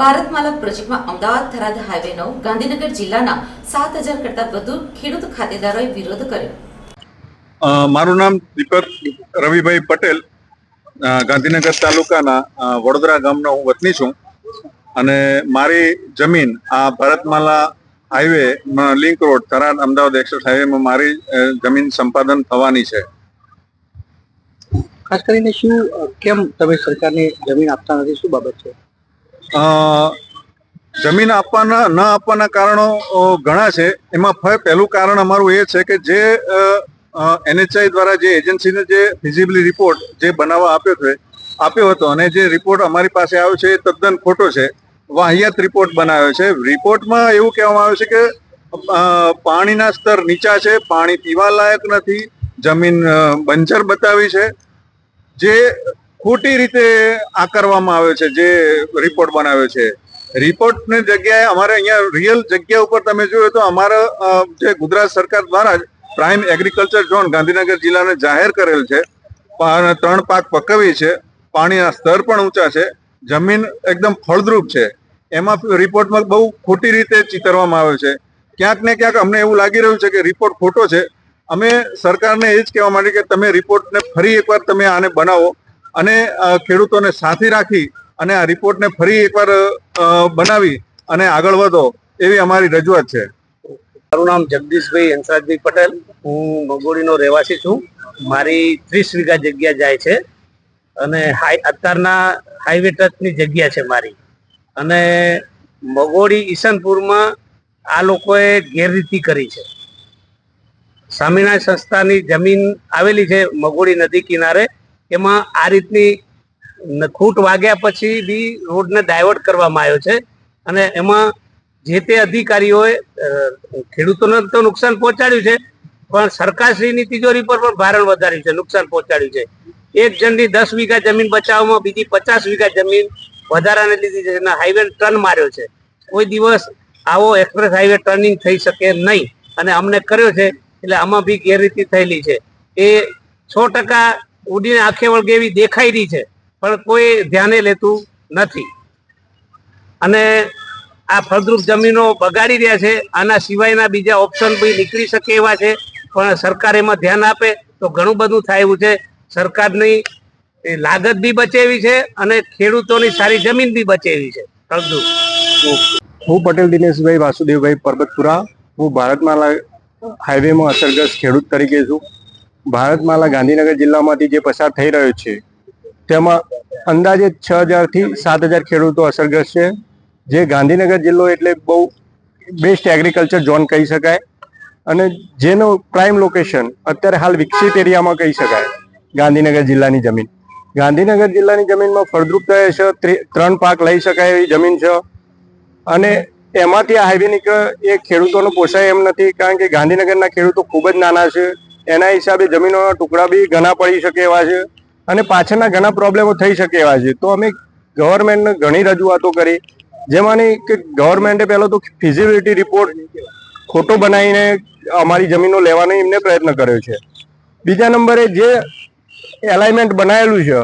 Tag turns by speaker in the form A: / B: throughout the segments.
A: ભારતમાલા પ્રોજેક્ટમાં અમદાવાદ થરાદ હાઈવે નવ ગાંધીનગર જિલ્લાના સાત હજાર કરતાં વધુ ખેડૂત ખાતેદારોએ વિરોધ કર્યો.
B: મારું નામ દીપક રવિભાઈ પટેલ. ગાંધીનગર તાલુકાના વડોદરા ગામનો હું વતની છું. અને મારી જમીન આ Bharatmala highway link road Tharad Ahmedabad express હાઈવેમાં મારી જમીન સંપાદન થવાની છે.
C: ખાસ કરીને શું કેમ તમે સરકારને જમીન આપતા નથી? શું બાબત છે?
B: જમીન આપવાના, ન આપવાના કારણો ઘણા છે. એમાં પહેલું કારણ અમારું એ છે કે જે એનએચઆઈ દ્વારા જે એજન્સીને જે ફિઝિબિલિટી રિપોર્ટ જે બનાવવા આપ્યો છે, આપ્યો હતો અને જે રિપોર્ટ અમારી પાસે આવ્યો છે એ તદ્દન ખોટો છે. વાહિયાત રિપોર્ટ બનાવ્યો છે. રિપોર્ટમાં એવું કહેવામાં આવ્યું છે કે પાણીના સ્તર નીચા છે, પાણી પીવા લાયક નથી, જમીન બંજર બતાવી છે. જે ખોટી રીતે આકારવામાં આવે છે, જે રિપોર્ટ બનાવ્યો છે. રિપોર્ટની જગ્યાએ અમારે અહીંયા રિયલ જગ્યા ઉપર તમે જોયું તો અમારા જે ગુજરાત સરકાર દ્વારા જ પ્રાઇમ એગ્રીકલ્ચર ઝોન ગાંધીનગર જિલ્લાને જાહેર કરેલ છે. ત્રણ પાક પકવી છે. પાણીના સ્તર પણ ઊંચા છે. જમીન એકદમ ફળદ્રુપ છે. એમાં રિપોર્ટમાં બહુ ખોટી રીતે ચિતરવામાં આવ્યો છે. ક્યાંક ને ક્યાંક અમને એવું લાગી રહ્યું છે કે રિપોર્ટ ખોટો છે. અમે સરકારને એ જ કહેવા માંગે કે તમે રિપોર્ટને ફરી એકવાર તમે આને બનાવો. અને ખેડૂતોને સાથે રાખી અને આ રિપોર્ટને ફરી એકવાર બનાવી અને આગળ વધો એવી અમારી રજૂઆત છે.
C: મારું નામ જગદીશભાઈ હંસરાજભાઈ પટેલ. હું મગોડીનો રહેવાસી છું. મારી ત્રીસ વીઘા જગ્યા જાય છે અને હાઈ, અત્યારના હાઈવે ટચની જગ્યા છે મારી. અને મગોડી ઈસનપુરમાં આ લોકોએ ગેરરીતિ કરી છે. સ્વામિનારાયણ સંસ્થાની જમીન આવેલી છે મગોડી નદી કિનારે. એમાં આ રીતની ખૂટ વાગ્યા પછી બી રોડને ડાયવર્ટ કરવામાં આવ્યો છે. અને એમાં જે તે અધિકારીઓએ ખેડૂતોને તો નુકસાન પહોંચાડ્યું છે, પણ સરકારશ્રીની તિજોરી પર પણ ભારણ વધાર્યું છે, નુકસાન પહોંચાડ્યું છે. એક જણની દસ વીઘા જમીન બચાવવામાં, બીજી પચાસ વીઘા જમીન વધારાને લીધી છે અને હાઈવે ટર્ન માર્યો છે. કોઈ દિવસ આવો એક્સપ્રેસ હાઈવે ટર્નિંગ થઈ શકે નહીં. અને અમને કર્યો છે, એટલે આમાં બી ગેરરીતિ થયેલી છે. એ સો ટકા ઉડીને આંખે વળગે એવી દેખાઈ રહી છે, પણ કોઈ ધ્યાને લેતું નથી. અને આ ફળદ્રુપ જમીનો બગાડી રહ્યા છે, આના સિવાયના બીજા ઓપ્શન બી નીકળી શકે એવા છે, પણ સરકાર એમાં ધ્યાન આપે તો ઘણું બધું થાય એવું છે. સરકારની લાગત બી બચેવી છે અને ખેડૂતોની સારી જમીન બી બચેવી છે, ફળદ્રુપ.
D: હું પટેલ દિનેશભાઈ વાસુદેવભાઈ પરબતપુરા. હું ભારતમાં હાઈવેમાં અસરગ્રસ્ત ખેડૂત તરીકે છું. ભારતમાલા ગાંધીનગર જિલ્લામાંથી જે પસાર થઈ રહ્યો છે, તેમાં અંદાજે છ હજારથી સાત હજાર ખેડૂતો અસરગ્રસ્ત છે. જે ગાંધીનગર જિલ્લો એટલે બહુ બેસ્ટ એગ્રીકલ્ચર ઝોન કહી શકાય અને જેનો પ્રાઇમ લોકેશન અત્યારે હાલ વિકસિત એરિયામાં કહી શકાય, ગાંધીનગર જિલ્લાની જમીન. ગાંધીનગર જિલ્લાની જમીનમાં ફળદ્રુપતા છે ત્રણ પાક લઈ શકાય એવી જમીન છે અને એમાંથી આ હાઈવે એ ખેડૂતોનો પોસાય એમ નથી, કારણ કે ગાંધીનગરના ખેડૂતો ખૂબ જ નાના છે. એના હિસાબે જમીનોના ટુકડા બી ઘણા પડી શકે એવા છે અને પાછળના ઘણા પ્રોબ્લેમો થઈ શકે એવા છે. તો અમે ગવર્મેન્ટને ઘણી રજૂઆતો કરી. જેમાંની કે ગવર્મેન્ટે પહેલો તો ફિઝિબિલિટી રિપોર્ટ ખોટો બનાવીને અમારી જમીનો લેવાનો એમને પ્રયત્ન કર્યો છે. બીજા નંબરે જે એલાઇમેન્ટ બનાવેલું છે,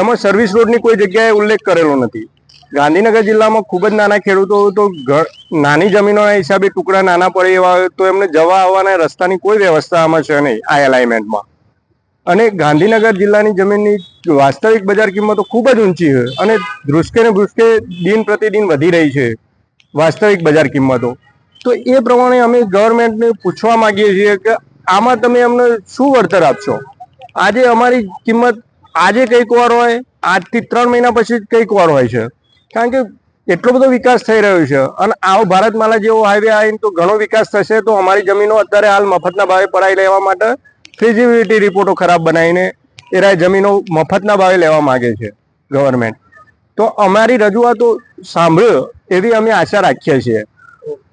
D: એમાં સર્વિસ રોડની કોઈ જગ્યાએ ઉલ્લેખ કરેલો નથી. ગાંધીનગર જિલ્લામાં ખૂબ જ નાના ખેડૂતો તો ઘર નાની જમીનોના હિસાબે ટુકડા નાના પડે એવા હોય તો એમને જવા આવવાના રસ્તાની કોઈ વ્યવસ્થા આમાં છે નહીં, આ એલાઇમેન્ટમાં અને ગાંધીનગર જિલ્લાની જમીનની વાસ્તવિક બજાર કિંમતો ખૂબ જ ઊંચી છે અને ધ્રુસકે ને ભ્રુસકે દિન પ્રતિદિન વધી રહી છે વાસ્તવિક બજાર કિંમતો. તો એ પ્રમાણે અમે ગવર્મેન્ટને પૂછવા માંગીએ છીએ કે આમાં તમે અમને શું વળતર આપશો? આજે અમારી કિંમત આજે કંઈક વાર હોય, આજથી ત્રણ મહિના પછી કંઈક વાર હોય છે. કારણ કે એટલો બધો વિકાસ થઈ રહ્યો છે. અને આવો ભારતમાલા જેવો હાઈવે આવીને તો ઘણો વિકાસ થશે તો અમારી જમીનો અત્યારે હાલ મફતના ભાવે પડાવી લેવા માટે ફિઝિબિલિટી રિપોર્ટો ખરાબ બનાવીને એરા જમીનો મફતના ભાવે લેવા માગે છે ગવર્મેન્ટ તો અમારી રજૂઆતો સાંભળ્યો એવી અમે આશા રાખીએ છીએ.